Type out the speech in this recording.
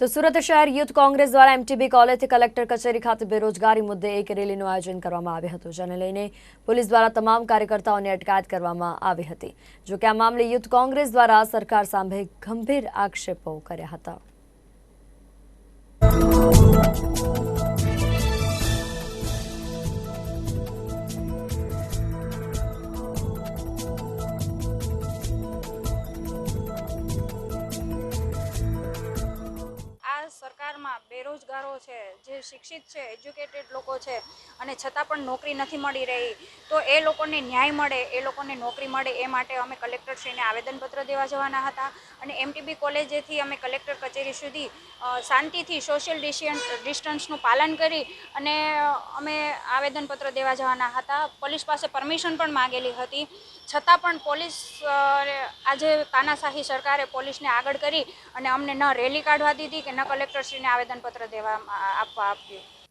તો સુરત શહેર યુથ કોંગ્રેસ દ્વારા એમટીબી કોલેજથી કલેક્ટર કચેરી ખાતે બેરોજગારી મુદ્દે એક રેલીનું આયોજન કરવામાં આવ્યું હતું, જેને લઈને પોલીસ દ્વારા તમામ કાર્યકર્તાઓની અટકાયત કરવામાં આવી હતી. જોકે આ મામલે યુથ કોંગ્રેસ દ્વારા સરકાર સામે ગંભીર આક્ષેપો કર્યા હતા. acá. આ સરકારમાં બેરોજગારો છે, જે શિક્ષિત છે એજ્યુકેટેડ લોકો છે અને છતાં પણ નોકરી નથી મળી રહી, તો એ લોકોને ન્યાય મળે, એ લોકોને નોકરી મળે એ માટે અમે કલેક્ટરશ્રીને આવેદનપત્ર દેવા જવાના હતા અને એમટીબી કોલેજેથી અમે કલેક્ટર કચેરી સુધી શાંતિથી સોશિયલ ડિસ્ટન્સનું પાલન કરી અને અમે આવેદનપત્ર દેવા જવાના હતા. પોલીસ પાસે પરમિશન પણ માગેલી હતી. છતાં પણ પોલીસ આજે તાનાશાહી સરકારે પોલીસને આગળ કરી અને અમને ન રેલી કાઢવા દીધી કે ન કલેક્ટરશ્રીને આવેદનપત્ર દેવા આપવા આપ્યું.